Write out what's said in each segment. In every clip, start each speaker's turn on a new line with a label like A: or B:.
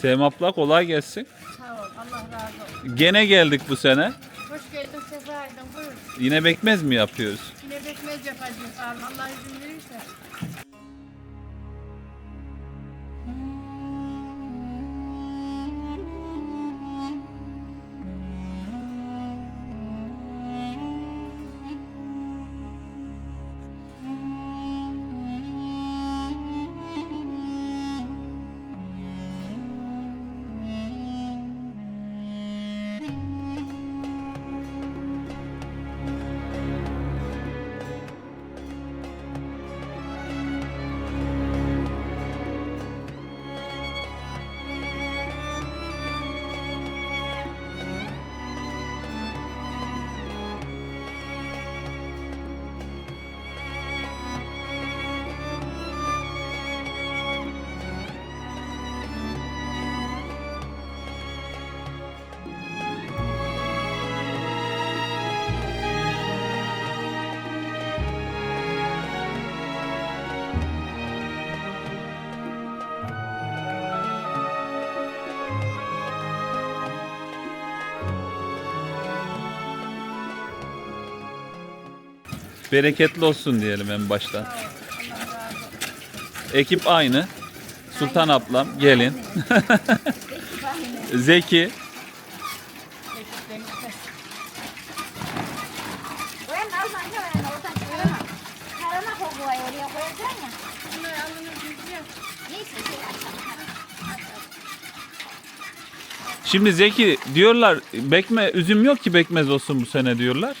A: Sevim abla kolay gelsin.
B: Sağ ol. Allah razı olsun.
A: Gene geldik bu sene.
B: Hoş geldin. Sefa edin. Buyur.
A: Yine bekmez mi yapıyoruz?
B: Yine bekmez yapacağız. Allah izin
A: Bereketli olsun diyelim en
B: olsun.
A: Ekip aynı. Sultan ablam, gelin. Zeki. Şimdi Zeki diyorlar bekme üzüm yok ki bekmez olsun bu sene diyorlar.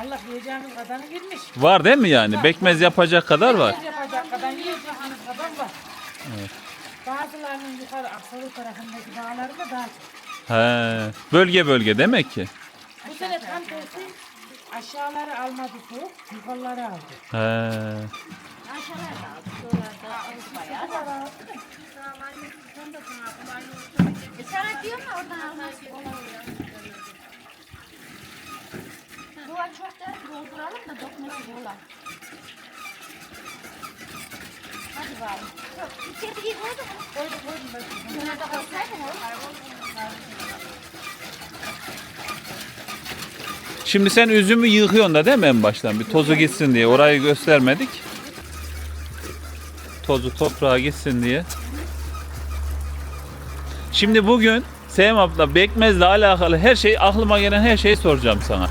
C: Allah yiyeceğimiz kadarını girmiş.
A: Var değil mi yani? Bekmez yapacak kadar var.
C: Biz yapacak kadar yiyeceğimiz kadar var. Bazılarının yukarı Aksalı tarafındaki dağlarında daha çok.
A: He. Bölge bölge demek ki.
C: Bu sene tam tersi aşağıları almadı soğuk, yukarıları aldı.
A: He.
D: Aşağıya da aldık. Şuralarda aldık bayağı da.
B: Sen de sana kolay olsun.
D: E sana diyorum ya oradan almazsın. Duvar çok da dolduralım da dokması dolar. Hadi bari. Yok, içeri iyi koydun mu? Koydum koydum. Bunları da koysaydın oğlum.
A: Şimdi sen üzümü yıkıyorsun da değil mi en baştan? Bir tozu gitsin diye. Orayı göstermedik. Tozu toprağa gitsin diye. Şimdi bugün Sevim abla bekmezle alakalı her şey aklıma gelen her şeyi soracağım sana.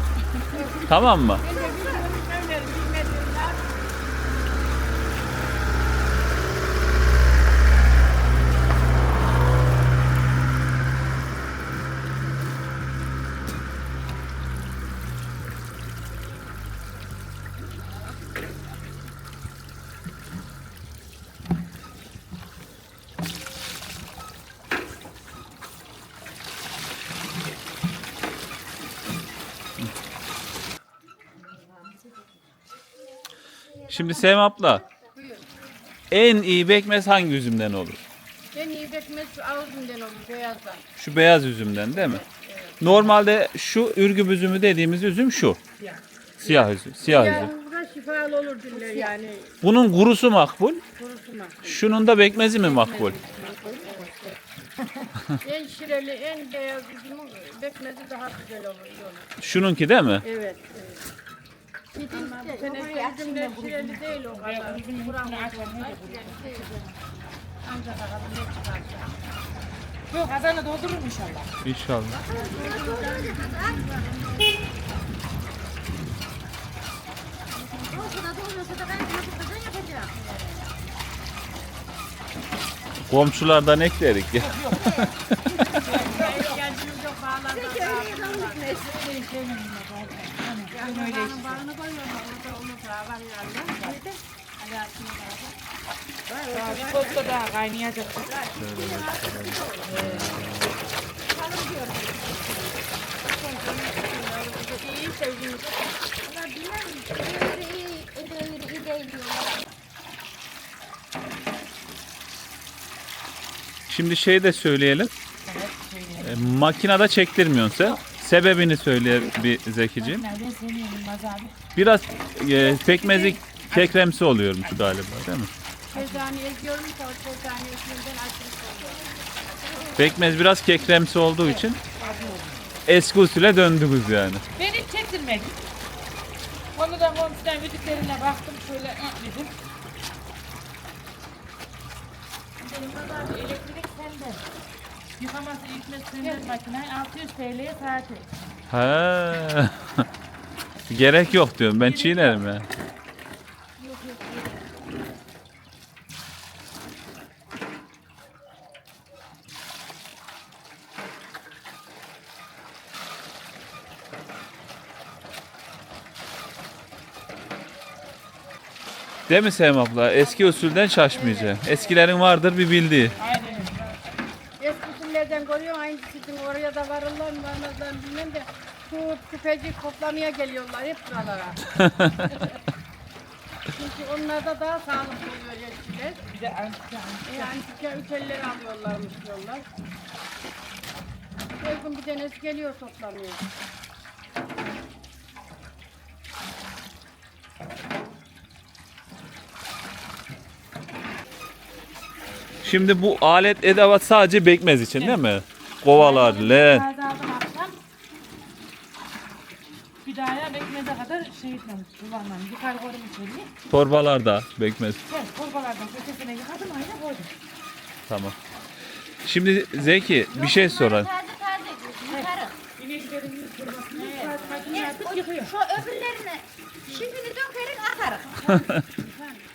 A: Tamam mı? Şimdi Sevim abla en iyi bekmez hangi üzümden olur?
B: En iyi bekmez şu ağzından olur. Beyazdan.
A: Şu beyaz üzümden değil mi? Normalde şu ürgüp üzümü dediğimiz üzüm şu. Siyah üzüm. Siyah üzüm.
B: Yani bu da şifalı olur diller yani.
A: Bunun kurusu makbul.
B: Kurusuna.
A: Şunun da bekmezi mi makbul?
B: en şireli, en beyaz üzümün bekmezi daha güzel olur diyorlar.
A: Şununki değil mi?
B: Evet. evet.
C: Yok kazanı doldururum inşallah.
A: İnşallah. Komşulardan eklerik.
B: İhtiyacımız yok bağlardan.
C: Ben öyle
B: Bağını bağını koyuyorum. Orada unutlar var yani. Alaaddin'e bağlı.
C: Şu tosta daha kaynayacak.
B: İyi sevdiğiniz.
D: Ama bilmem öbürleri iyi, iyi değil diyorlar.
A: Şimdi şey de söyleyelim. E, makinede çektirmiyorsun sen. Sebebini söyle bir Zekiciğim.
C: Nereden senin Yılmaz abi?
A: Biraz e, pekmezi kekremsi oluyormuş galiba değil mi?
B: Ki o açmış oluyor.
A: Pekmez biraz kekremsi olduğu için eski usule döndünüz yani.
C: Ben hiç. Onu da komşudan yüzüklerine baktım şöyle "Hı," dedim. Benim kadar elektrik sende. Yıkaması itmesi senden makine 600 TL'ye saati.
A: Ha. Gerek yok diyorum. Ben çiğnerim ya. Değil mi Sevim abla? Eski usulden şaşmayacağım. Eskilerin vardır bir bildiği.
C: Aynen
B: usullerden görüyorum aynı sizin oraya da varırlar mı varmazlar mı bilmem de şu küpeci toplamaya geliyorlar hep buralara. Çünkü onlarda daha sağlıklı oluyor eskiler.
C: Bir de antika antika.
B: E, antika ülkeleri alıyorlarmış diyorlar. Her gün bir tanesi geliyor toplamaya.
A: Şimdi bu alet edevat sadece bekmez için değil mi? Kovalar,
C: aldım akşam. Bir daha ya bekmede kadar şey etmemiş. Kullanmam. Yukarı koydum içeriye.
A: Torbalarda bekmez.
C: Evet, torbalardan köşesine yıkadım aynı koydum.
A: Tamam. Şimdi Zeki bir şey sorayım.
D: Taze taze diyorsun. Yukarı.
C: İneklerin kırmasını evet. makine
D: Evet,
C: yaptık
D: o-
C: yıkıyor.
D: Şu öbürlerini şimdini.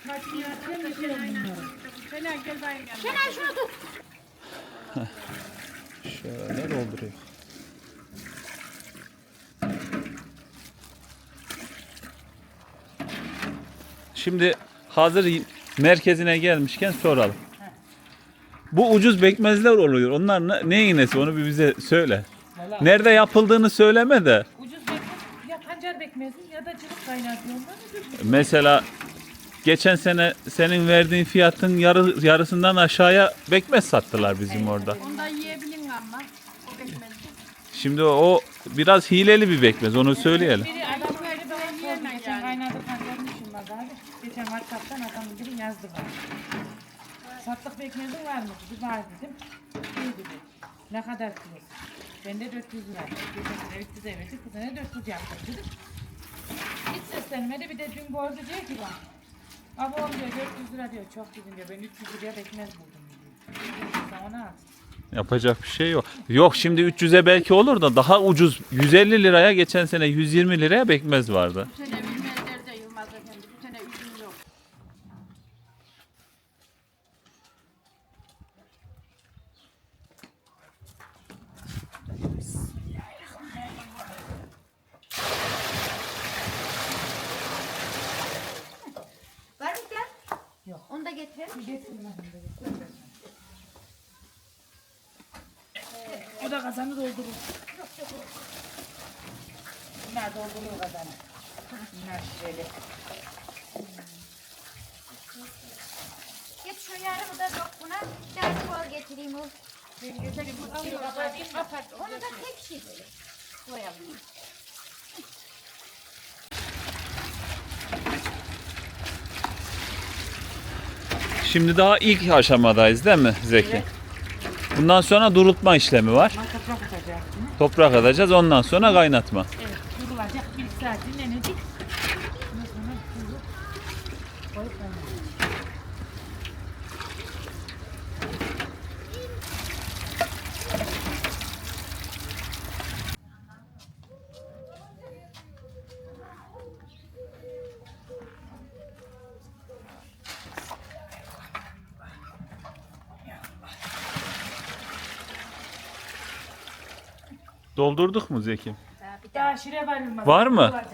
C: Makine yıkıyorum bunları.
B: Fena gel bayım yanına.
D: Şenay şunu tut.
A: Şöyle dolduruyor. Şimdi hazır merkezine gelmişken soralım. Bu ucuz bekmezler oluyor. Onlar ne, ne iğnesi onu bir bize söyle. Nerede yapıldığını söyleme de.
C: ucuz bekmez ya pancar bekmezi ya da cıvık kaynatıyorlar.
A: Mesela geçen sene senin verdiğin fiyatın yarı, yarısından aşağıya bekmez sattılar bizim orada.
B: Ondan yiyebilin ama. O bekmez.
A: Şimdi o biraz hileli bir bekmez onu söyleyelim.
C: Biri adam bana
B: böyle
C: sordu
B: yiyemem
C: geçen
B: yani.
C: işim var abi. Geçen WhatsApp'tan adamın biri yazdı bana. Satlık bekmezin var mı? Dedi var dedim. İyi dedi. Ne kadar kilosu? Ben de 400 lira. Geçen sene 300 verdik. Bu sene 400 yaptık dedim. Hiç seslenmedi. Bir de dün gördü diyor ki bak. Abi oğlum diyor 400 lira diyor. Çok dedim diyor. Ben 300 liraya bekmez buldum diyor. Sen ona at.
A: Yapacak bir şey yok. Yok şimdi 300'e belki olur da daha ucuz 150 liraya geçen sene 120 liraya bekmez vardı.
B: Bu sene bilmezler de Yılmaz Efendi. Bu sene üzüm yok.
D: Var mı lan?
C: Yok.
D: Onu da getirelim.
C: Getirme onu da getir. O da kazanı doldurur. Bunlar doldurur kazanı. Bunlar şöyle.
D: Git şu yarımı da dök buna. Biraz kol getireyim o. Onu da tek şey koyalım.
A: Şimdi daha ilk aşamadayız değil mi Zeki? Bundan sonra durultma işlemi var.
C: Toprak
A: atacağız ondan sonra kaynatma.
C: Evet, durulacak. Bir iki saat dinlenecek. Ondan sonra tuzu koyup kaynatacağız.
A: Doldurduk mu Zeki?
C: Daha şire varılmaz.
A: Var mı?
C: Olacak.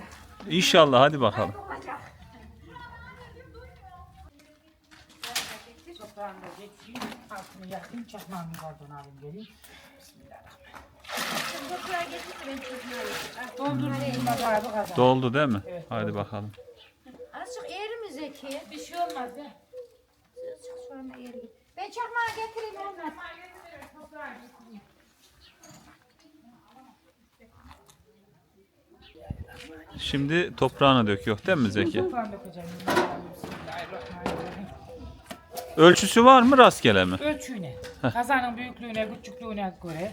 A: İnşallah hadi bakalım.
C: Getireyim. Altını yakayım. Çakmağımı alayım geleyim.
D: Ben
C: bu kadar.
A: Doldu değil mi?
C: Evet,
A: Hadi
C: doldu.
A: bakalım.
D: Azıcık eğri mi Zeki?
C: Bir şey olmaz ya.
D: Azıcık sonra eğri. Ben çakmağı getireyim.
A: Şimdi toprağına döküyor değil mi Zeki? Ölçüsü var mı rastgele mi?
C: Ölçüyle. Kazanın büyüklüğüne, küçüklüğüne göre.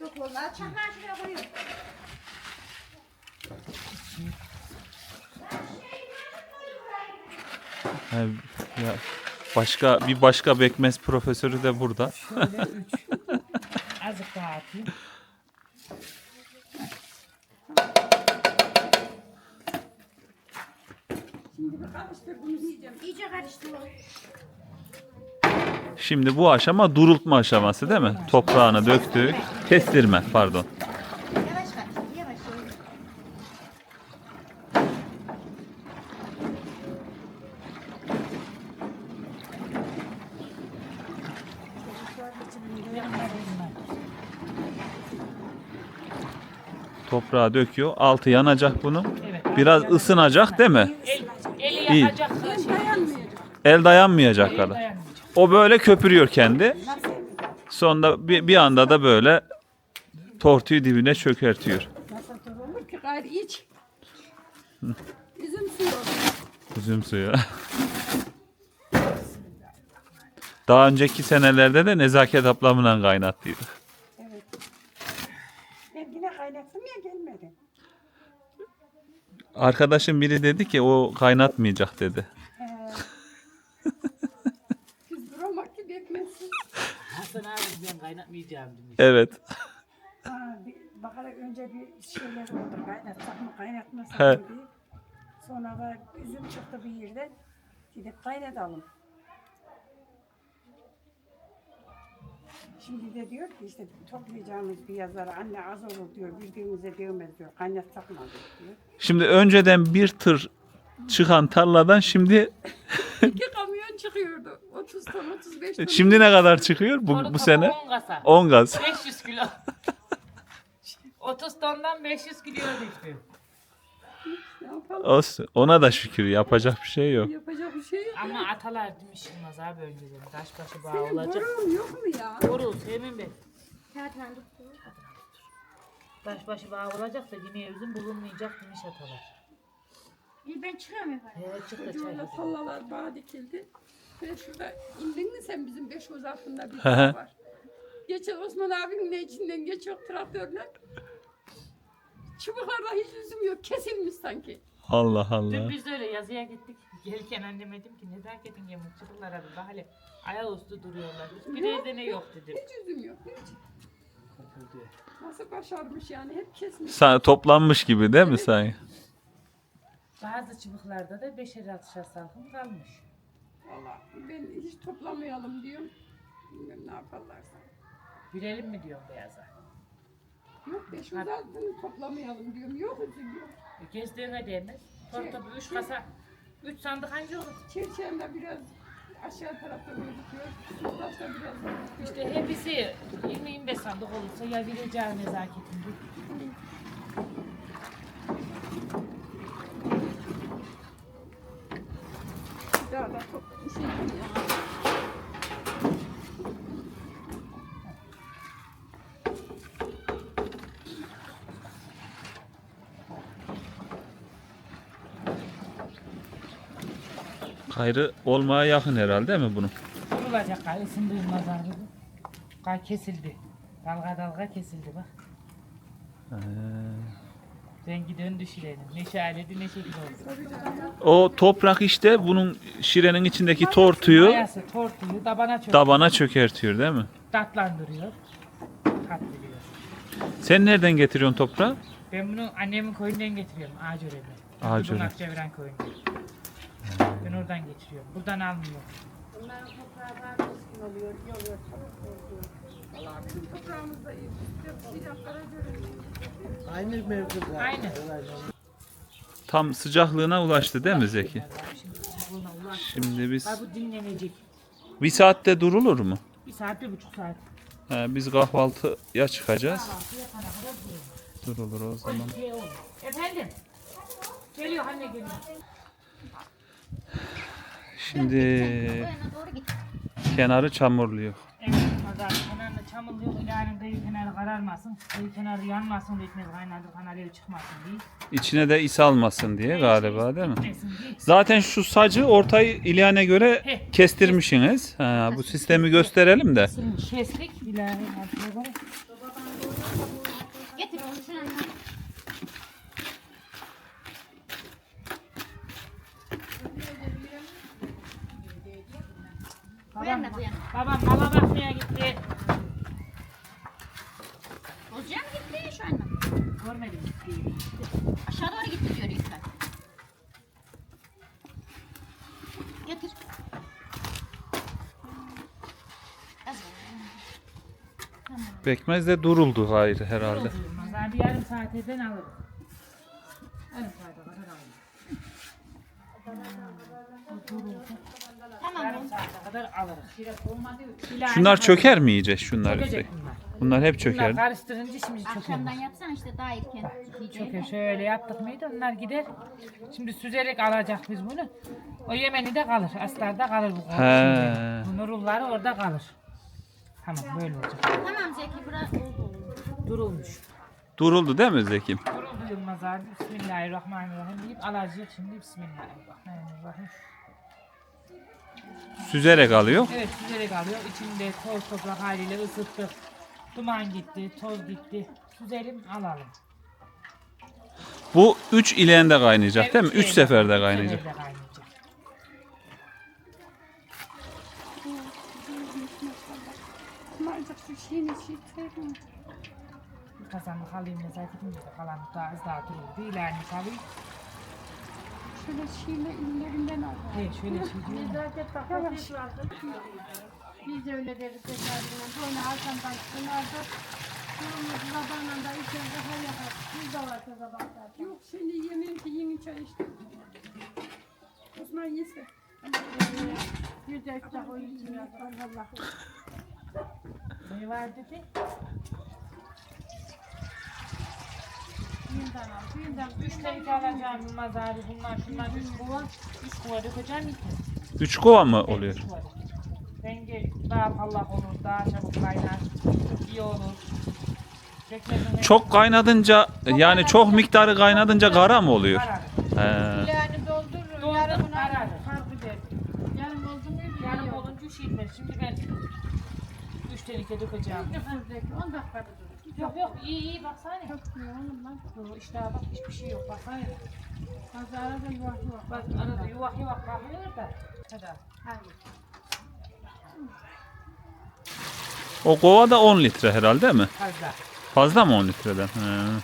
D: Yok vallahi çakmağı şuraya koyuyorum.
A: Ha, ya başka bir başka bekmez profesörü de burada.
C: Şöyle üç. Azıcık daha atayım.
D: İyice.
A: Şimdi bu aşama durultma aşaması değil mi? Toprağını döktük. Kestirme pardon. Toprağa döküyor. Altı yanacak bunun.
C: Evet.
A: Biraz ısınacak değil mi?
C: El,
A: İyi.
C: yakacak. Şey,
A: El dayanmayacak
C: el
A: kadar. O böyle köpürüyor kendi. Sonra bir, bir anda da böyle tortuyu dibine çökertiyor.
E: Nasıl durulur ki gayrı iç. Üzüm suyu.
A: Üzüm suyu. Daha önceki senelerde de nezaket ablamla kaynattıydık.
E: Ben yine kaynattım ya gelmedi.
A: Arkadaşım biri dedi ki o kaynatmayacak dedi.
E: Biz duramak gibi ekmezsin.
C: Hasan abi ben kaynatmayacağım demiş.
A: Evet.
B: Bir bakarak önce bir şeyler oldu. Kaynatsak mı kaynatmasak
A: He.
B: mı diye. Sonra da üzüm çıktı bir yerden. Gidip kaynatalım. Şimdi de diyor ki işte toplayacağımız bir yazara anne az olur diyor. Birbirimize değmez diyor. Kaynatsak mı diyor.
A: Şimdi önceden bir tır çıkan tarladan şimdi
E: İki kamyon çıkıyordu. 30 ton 35 ton.
A: şimdi ne kadar çıkıyor bu, bu sene?
C: 10 kasa.
A: 10 gaz.
C: 500 kilo. 30 tondan 500 kilo düştü.
E: Ne yapalım?
A: Olsun. Ona da şükür yapacak bir şey yok.
E: Yapacak bir şey yok.
C: Ama atalar demiş Yılmaz abi önceden. Taş başı bağ
E: Senin
C: olacak.
E: borun yok mu ya?
C: Koru Sevim Bey.
D: Kağıtla tuttu.
C: Taş başı bağ olacak da yemeğe üzüm bulunmayacak demiş atalar.
D: İyi ben çıkıyorum yukarı.
C: Evet çıktı çay.
E: Çocuğuyla sallalar bağ dikildi. Ve şurada indin mi sen bizim beş göz altında bir
A: Hı hı.
E: dağ var. Geçen Osman abinin de içinden geçiyor traktörle. Çubuklarda hiç üzüm yok. Kesilmiş sanki.
A: Allah
C: Dün
A: Allah.
C: biz de öyle yazıya gittik. Gelirken anneme dedim ki nezaketin yemuk çıkıklar adı da hale ayaküstü duruyorlar. Hiçbir evde ne yok dedim.
E: Hiç üzüm yok. Hiç. Nasıl başarmış yani. Hep kesmiş.
A: Sa- toplanmış gibi değil mi say?
C: Bazı çubuklarda da beşer altışar salkım kalmış.
E: Valla ben hiç toplamayalım diyorum. Bilmem ne yaparlarsa.
C: Bilelim mi diyorum beyaza.
E: Yok beş göz altını toplamayalım diyorum. Yok üzüm yok.
C: E, Gezdiğine değmez. Torta bir üç kasa, üç sandık anca olur.
E: Çerçeğinde biraz aşağı tarafta gözüküyor. Başta biraz
C: İşte hepsi 20-25 sandık olursa ya vereceğim nezaketin.
E: daha da top şey ya.
A: Gayrı olmaya yakın herhalde değil mi bunun?
C: Kurulacak gay ısındı Yılmaz abi. Gay kesildi. Dalga dalga kesildi bak. Rengi döndü şirenin. Ne şairedi ne şekil oldu.
A: O toprak işte bunun şirenin içindeki tortuyu
C: Mayası tortuyu tabana çöktü.
A: tabana çökertiyor değil mi?
C: Tatlandırıyor. Tat veriyor.
A: Sen nereden getiriyorsun toprağı?
C: Ben bunu annemin köyünden getiriyorum. Ağacöre'den.
A: Ağacöre.
C: Bunun Akçevren köyünden. Ben oradan getiriyorum. Buradan almıyorum.
B: Bunların toprağı daha keskin oluyor. iyi oluyor. çabuk oluyor.
E: Valla bizim toprağımızda iyi. Bir dakikada görüyoruz.
F: Aynı mevzu var.
C: Aynı.
A: Tam sıcaklığına ulaştı değil mi Zeki?
C: Şimdi
A: biz
C: Ha bu dinlenecek.
A: bir saatte durulur mu?
C: Bir saat, bir buçuk saat.
A: He, biz kahvaltıya çıkacağız. Durulur o zaman.
C: Şey. Efendim. Geliyor anne geliyor.
A: Şimdi kenarı çamurluyor.
C: Evet, pazar kenarında çamurluyor, ilerinde kıyı kenarı kararmasın, kıyı kenarı yanmasın, ekmek kaynadırken alev çıkmasın diye.
A: İçine de is almasın diye galiba değil mi?
C: Gitmesin diye.
A: Zaten şu sacı ortayı İlhan'a göre
C: Heh.
A: kestirmişsiniz. Ha, bu sistemi gösterelim de.
C: Şimdi kestik. İlahi artık
D: Getir onu şuna.
C: Babam,
D: de bu yana.
C: babam mala bakmaya gitti.
D: Bozacağım gitti şu an.
C: Görmedim gittiğini.
D: Aşağı doğru gitti diyor İlkay. Getir. Az ver.
A: Bekmez de duruldu hayır herhalde.
C: Olmaz abi yarım saateden alırım. Yarım saate kadar alırım.
D: Tamam
C: Yarım
D: oğlum.
C: saate kadar alırız. İlahi
A: Şunlar çöker mi iyice şunlar
C: Çökecek bunlar.
A: Bunlar hep
C: Bunlar
A: çöker.
C: karıştırınca şimdi
D: Akşamdan
C: çöker.
D: yapsan işte daha erken.
C: Çöker şöyle yaptık mıydı onlar gider. Şimdi süzerek alacak biz bunu. O Yemeni de kalır. Aslarda kalır bu.
A: He.
C: Bu nurulları orada kalır. Tamam böyle olacak.
D: Tamam Zeki bırak.
C: Durulmuş.
A: Duruldu değil mi Zekim?
C: Duruldu Yılmaz abi. Bismillahirrahmanirrahim deyip alacak şimdi. Bismillahirrahmanirrahim.
A: Süzerek alıyor.
C: Evet süzerek alıyor. İçinde toz toprak haliyle ısıttık. Duman gitti, toz gitti. Süzelim alalım.
A: Bu 3 ileğinde kaynayacak değil mi? 3
C: Evet,
A: seferde kaynayacak.
C: seferde kaynayacak.
E: Şeyini şey çekmiyor.
C: Bir kazanlık alayım de kalan daha az daha dururdu. İlerini alayım.
E: Şöyle şeyle illerinden al.
C: Evet şöyle diyorum.
B: Nezaket hafif vardı. Biz de öyle deriz tekrardan. Böyle arkamdan kınardı. Kırmızı zabanla da içeride her yapar. Biz de var kıza bakar.
E: Yok şimdi yemeğim ki yeni çay içtim. Osman yese.
B: Bir de işte o için yapar. Allah.
C: Ne var dedi? Üç teneke alacağım Yılmaz abi. Bunlar şunlar üç kova. Üç kova dökeceğim yeter.
A: 3 kova mı oluyor?
C: Üç kova. Rengi daha parlak olur, daha çabuk kaynar. iyi olur. Pekmezin
A: Çok kaynadınca yani çok miktarı kaynadınca kara mı oluyor?
C: Kararır.
A: He.
B: Yani.
C: Doldur,
B: Yarımına
C: karar.
B: farkı der. Yarım oldu mu
C: Yarım
B: yarım
C: olunca üç yetmez. Şimdi ben üç teneke dökeceğim.
B: Nüfuzdaki 10 dakikada durur.
C: Yok yok iyi iyi baksana.
B: Çok iyi oğlum lan.
C: Dur, işte bak hiçbir şey yok baksana.
B: Pazara da yuvar yuvar.
C: Bak arada yuvak yuvak bakıyor da. Hadi.
B: Hayır.
A: O kova da 10 litre herhalde değil mi?
C: Fazla.
A: Fazla mı 10 litreden? He.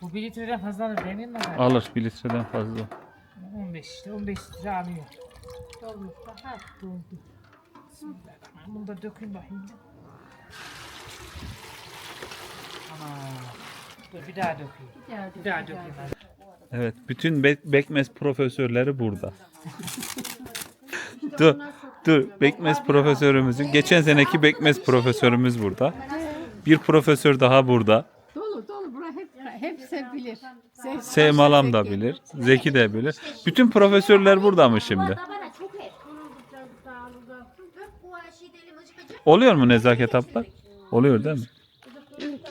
C: Bu bir litreden fazla alır değil mi?
A: Alır 1 litreden fazla.
C: 15 işte 15 litre alıyor. Dolmuş daha doldu. Bismillahirrahmanirrahim. Bunu da dökün bakayım. Ana. Dur bir daha dökeyim.
B: Bir daha
C: Bir daha dökeyim.
A: Evet, bütün be- Bekmez profesörleri burada. dur, dur. Bekmez profesörümüzün, geçen seneki Bekmez profesörümüz burada. Bir profesör daha burada.
E: Dolu dolu bura hep hepsi bilir. Sev-
A: Sevmalam da bilir, Zeki de bilir. Bütün profesörler burada mı şimdi?
D: Da bana çok et. Öp bu şey delim acıkacak.
A: Oluyor mu nezaket abla? Oluyor değil mi?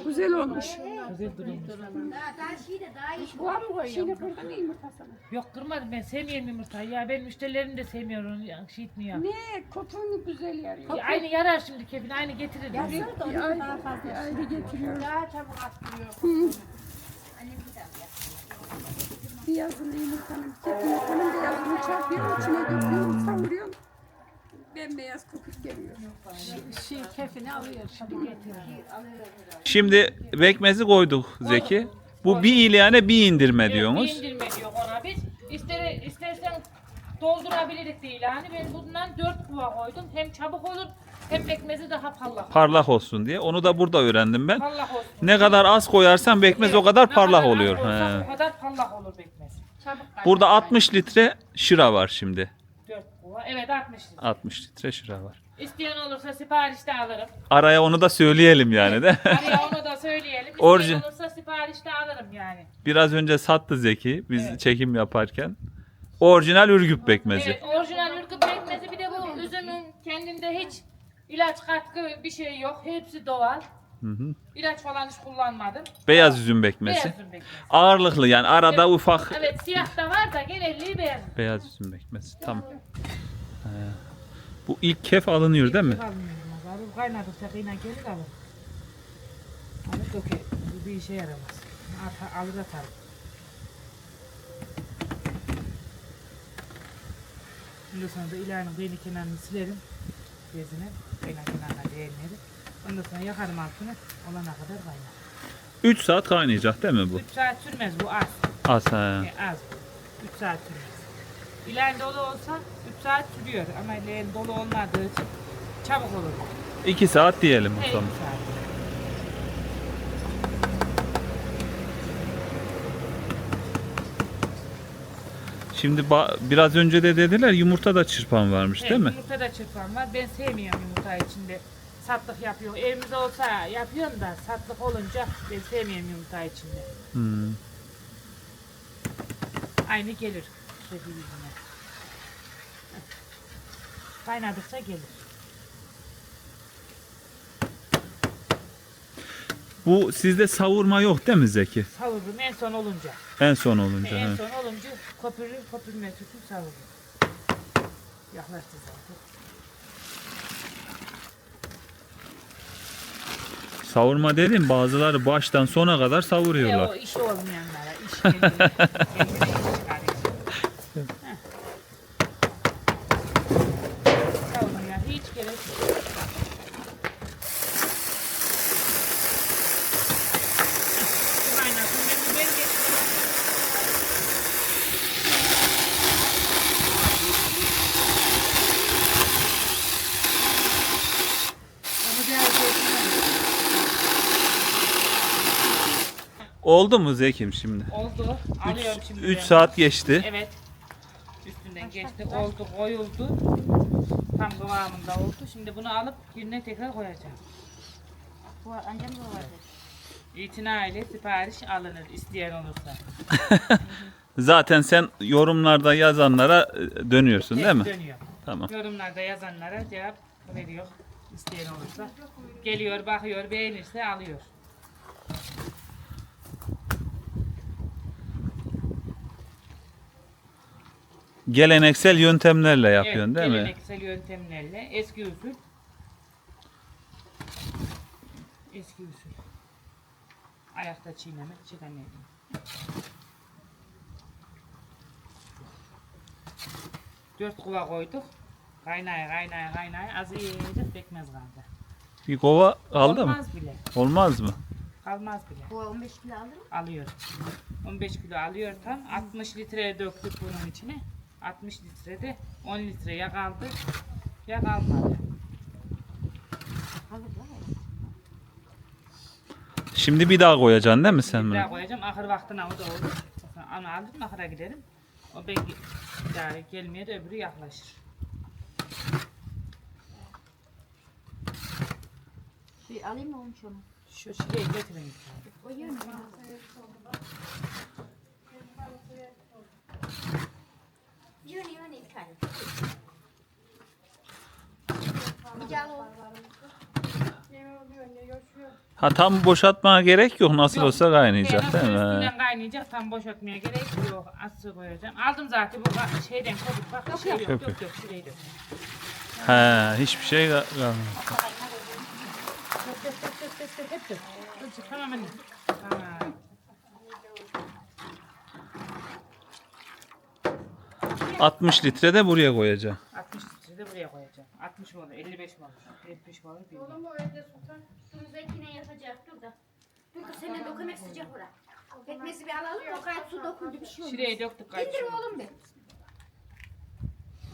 E: Güzel olmuş.
C: Güzel durmuş.
D: Daha, daha de daha iyi.
E: Bu mı koyuyor? Şimdi kırdın yumurtasını.
C: Yok kırmadım ben sevmiyorum yumurtayı ya ben müşterilerim de sevmiyorum ya, şey etmiyor.
E: Ne? Kopuğunu güzel yarıyor.
C: Ya aynı yarar şimdi kefin aynı getirir.
E: Bir ay, bir ayrı getiriyor.
B: Daha çabuk atlıyor.
E: Beyazını yumurtanın, tek yumurtanın beyazını çarpıyor, içine döküyor, savuruyor. Bembeyaz kokuk geliyor.
B: Şey kefini alıyor. Şimdi getiriyor.
A: Şimdi Bekmez'i koyduk Zeki. Bu bir iyiliğine bir indirme
C: Evet, bir
A: diyorsunuz.
C: indirme diyor ona biz. İster, istersen doldurabiliriz değil yani. Ben bundan dört kuva koydum. Hem çabuk olur hem pekmezi daha parlak.
A: Parlak olsun diye. Onu da burada öğrendim ben.
C: Parlak olsun.
A: Ne kadar az koyarsan bekmez o kadar
C: Ne
A: parlak oluyor. He.
C: O kadar parlak olur pekmez.
B: Çabuk.
A: Burada 60 litre şıra var şimdi.
C: Evet 60 lira.
A: 60 litre şıra var.
C: İsteyen olursa siparişte alırım.
A: Araya onu da söyleyelim yani de.
C: Araya onu da söyleyelim. İsteyen
A: Orijin-
C: olursa siparişte alırım yani.
A: Biraz önce sattı Zeki biz çekim yaparken. Orijinal Ürgüp bekmezi.
C: Evet orijinal ürkü pekmezi bir de bu üzümün kendinde hiç İlaç katkı bir şey yok. Hepsi doğal.
A: Hı hı.
C: İlaç falan hiç kullanmadım.
A: Beyaz üzüm bekmesi.
C: Beyaz üzüm bekmesi.
A: Ağırlıklı yani arada ufak
C: Evet siyah da var da genelliği beyaz.
A: beyaz üzüm bekmesi. Tamam. He. Bu ilk kef alınıyor değil mi?
C: Abi. Bu kaynadıkça kıyına gelir alır. Alıp döker. Bu bir işe yaramaz. At, alır atarım. Sonra da ilanın kıyını kenarını silerim. Bezini. Kıyına kenarına değenleri. Ondan sonra yakarım altını. Olana kadar kaynar.
A: 3 saat kaynayacak değil mi bu?
C: 3 saat sürmez bu az.
A: Az he.
C: E, az. 3 saat sürmez. İlan dolu olsa 3 saat sürüyor ama ilan dolu olmadığı için çabuk olur.
A: 2 saat diyelim o zaman. Şimdi ba- biraz önce de dediler yumurta da çırpan varmış değil mi?
C: Yumurta da çırpan var. Ben sevmiyorum yumurta içinde. Satlık yapıyor. Evimizde olsa yapıyorum da satlık olunca ben sevmiyorum yumurta içinde.
A: Hmm.
C: Aynı gelir. Dediği yüzüne. Kaynadıkça gelir.
A: Bu sizde savurma yok değil mi Zeki?
C: Savururum en son olunca.
A: En son olunca.
C: en son olunca köpürür, köpürme tüpü savururum. Yaklaştı zaten.
A: Savurma dedim bazıları baştan sona kadar
C: E,
A: savuruyorlar.
C: o işi olmayanlara, iş kendine, kendine iş çıkarıyor. Heh. Savunmaya hiç gerek yok. Heh, Kaynatın, ben bu ben geçtim. Onu biraz geçtim.
A: Oldu mu Zekim şimdi?
C: Oldu. Alıyorum şimdi.
A: 3
C: ben.
A: saat geçti.
C: Evet. Üstünden geçti, oldu, koyuldu. Tam kıvamında oldu. Şimdi bunu alıp gününe tekrar koyacağım.
D: Bu ancak bu vardı.
C: İtina ile sipariş alınır isteyen olursa.
A: Zaten sen yorumlarda yazanlara e, dönüyorsun değil mi?
C: Dönüyor.
A: Tamam.
C: Yorumlarda yazanlara cevap veriyor isteyen olursa. Geliyor, bakıyor, beğenirse alıyor.
A: Geleneksel yöntemlerle yapıyorsun
C: evet,
A: değil mi?
C: geleneksel yöntemlerle eski usul. Eski usul. Ayakta çiğneme, çiğneme. Dört kula koyduk. Kaynaya kaynaya kaynaya az yiyecek pekmez kaldı.
A: Bir kova aldı mı?
C: Olmaz bile.
A: Olmaz mı?
C: Kalmaz bile.
D: Bu 15 kilo alır mı?
C: Alıyor. 15 kilo alıyor tam. 60 litreye döktük bunun içine. 60 litrede 10 litre ya kaldı ya kalmadı.
A: Şimdi bir daha koyacaksın değil mi sen
C: Bir daha
A: bunu?
C: koyacağım. Ahır vaktine o da olur. Onu aldım ahıra giderim. O belki bir daha gelmeye de öbürü yaklaşır.
D: Bir alayım mı onu şunu?
C: Şu şuraya getirin.
D: O yer mi? Yürü yürü ilk tane. Bir daha o.
A: Ha tam boşaltmana gerek yok. Nasıl
C: Yok.
A: olsa kaynayacak
C: Yani
A: değil mi?
C: Üstünden kaynayacak. Tam boşaltmaya gerek yok. Az su koyacağım. Aldım zaten bu şeyden koyduk. Bak yok, şey yok, yok,
A: yok.
C: yok, şurayı dök.
A: He, hiçbir şey ka- kalmadı.
C: Dök, dök, dök, dök, dök, dök, hep dök. Dök, Tamam anne. Tamam.
A: 60 litre de buraya koyacağım.
C: 60 litre de buraya koyacağım. 60 mı olur, 55 mi olur, 70 mi olur bilmiyorum.
D: Şunu zeytine yatacak dur da. Dur kız senin dokunak sıcak bırak. Pekmezi bir alalım o gayet su dokundu bir şey olmaz.
C: Şuraya döktük kaç.
D: İndir oğlum bir.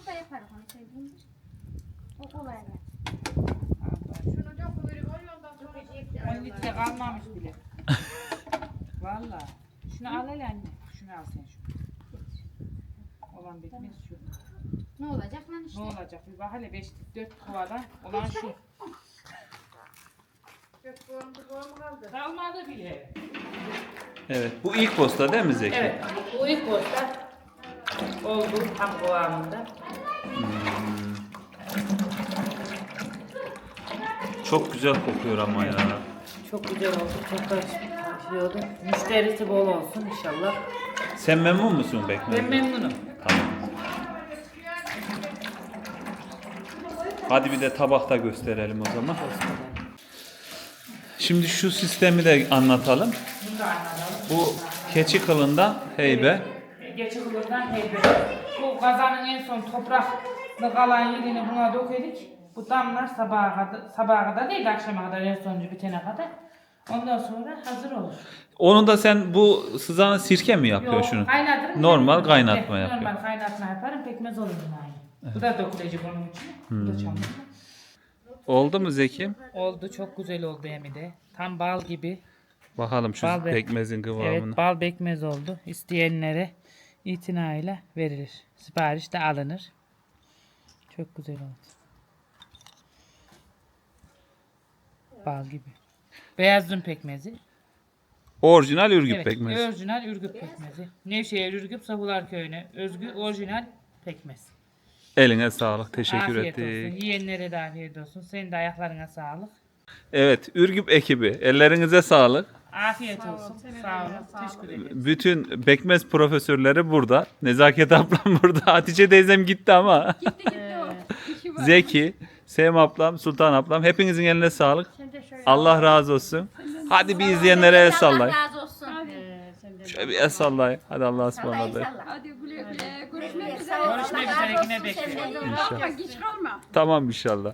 D: Bu da yaparız onu sen indir. O kolay yani.
C: 10 litre kalmamış bile. Valla. Şunu al hele anne. Şunu al sen şunu. Olan bitmez şu.
D: Ne olacak lan işte?
C: Ne olacak bir bak hele 5 4 kovadan olan şu. Kalmadı bile.
A: Evet. Bu ilk posta değil mi Zeki?
C: Evet. Bu ilk posta oldu tam kıvamında.
A: Çok güzel kokuyor ama ya.
C: Çok güzel oldu. Çok da şey oldu. Müşterisi bol olsun inşallah.
A: Sen memnun musun pekmezden?
C: Ben memnunum.
A: Hadi bir de tabakta gösterelim o zaman. Şimdi şu sistemi de anlatalım.
C: Bunu da anlatalım.
A: Bu keçi kılından heybe.
C: Geçi kılırdan heybe. Bu kazanın en son topraklı kalan yerini buna dökedik. Bu damlar sabaha kadar, sabaha kadar değil akşama kadar en sonuncu bitene kadar. Ondan sonra hazır olur.
A: Onu da sen bu sızanı sirke mi yapıyorsun
C: Yok,
A: şunu?
C: kaynatırım.
A: Normal kaynatma
C: evet,
A: yapıyor.
C: Normal kaynatma yaparım. Pekmez olur aynı. Bu da dökülecek onun için. Bu
A: Hmm.
C: da çamurlu.
A: Oldu mu Zeki?
C: Oldu çok güzel oldu hem de. Tam bal gibi.
A: Bakalım şu
C: Bal be-
A: pekmezin kıvamına.
C: Evet bal bekmez oldu. İsteyenlere itinayla verilir. Sipariş de alınır. Çok güzel oldu. Bal gibi. Beyaz dün pekmezi.
A: Orijinal ürgüp
C: Evet,
A: pekmezi.
C: orijinal Ürgüp pekmezi. Nevşehir Ürgüp Sahular Köyü'ne özgü orijinal pekmez.
A: Eline sağlık. Teşekkür
C: afiyet
A: ettik.
C: olsun. Yiyenlere de afiyet olsun. Senin de ayaklarına sağlık.
A: Evet, Ürgüp ekibi. Ellerinize sağlık.
C: Afiyet olsun. Sağ olun. Teşekkür ederim.
A: Bütün pekmez profesörleri burada. Nezaket ablam burada. Hatice teyzem gitti ama.
E: Gitti gitti o.
A: Zeki, Sevim ablam, Sultan ablam. Hepinizin eline sağlık. Allah razı olsun. Hadi bir izleyenlere el sallayın.
D: Olsun.
A: Şöyle bir el sallayın. Hadi Allah'a
D: Allah
A: ısmarladık.
E: Hadi güle güle. Görüşmek üzere.
C: yine bekliyorum.
E: Kalma.
A: Tamam inşallah.